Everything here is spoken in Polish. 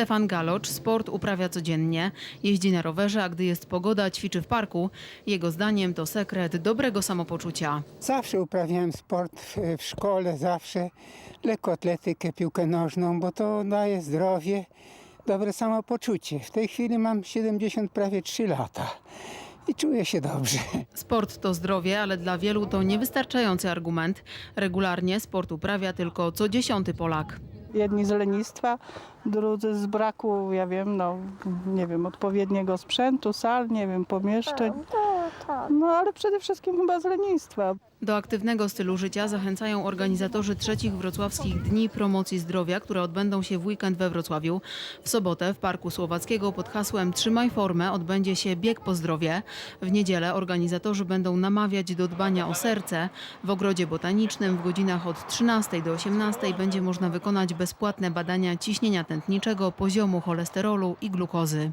Stefan Galocz sport uprawia codziennie. Jeździ na rowerze, a gdy jest pogoda, ćwiczy w parku. Jego zdaniem to sekret dobrego samopoczucia. Zawsze uprawiałem sport w, w szkole, zawsze lekkoatletykę, piłkę nożną, bo to daje zdrowie, dobre samopoczucie. W tej chwili mam 70 prawie 3 lata i czuję się dobrze. Sport to zdrowie, ale dla wielu to niewystarczający argument. Regularnie sport uprawia tylko co dziesiąty Polak. Jedni z lenistwa, drudzy z braku, ja wiem, no nie wiem, odpowiedniego sprzętu, sal, nie wiem, pomieszczeń. No ale przede wszystkim chyba z lenistwa. Do aktywnego stylu życia zachęcają organizatorzy trzecich wrocławskich Dni Promocji Zdrowia, które odbędą się w weekend we Wrocławiu. W sobotę w Parku Słowackiego pod hasłem Trzymaj formę odbędzie się bieg po zdrowie. W niedzielę organizatorzy będą namawiać do dbania o serce. W ogrodzie botanicznym w godzinach od 13 do 18 będzie można wykonać bezpłatne badania ciśnienia tętniczego, poziomu cholesterolu i glukozy.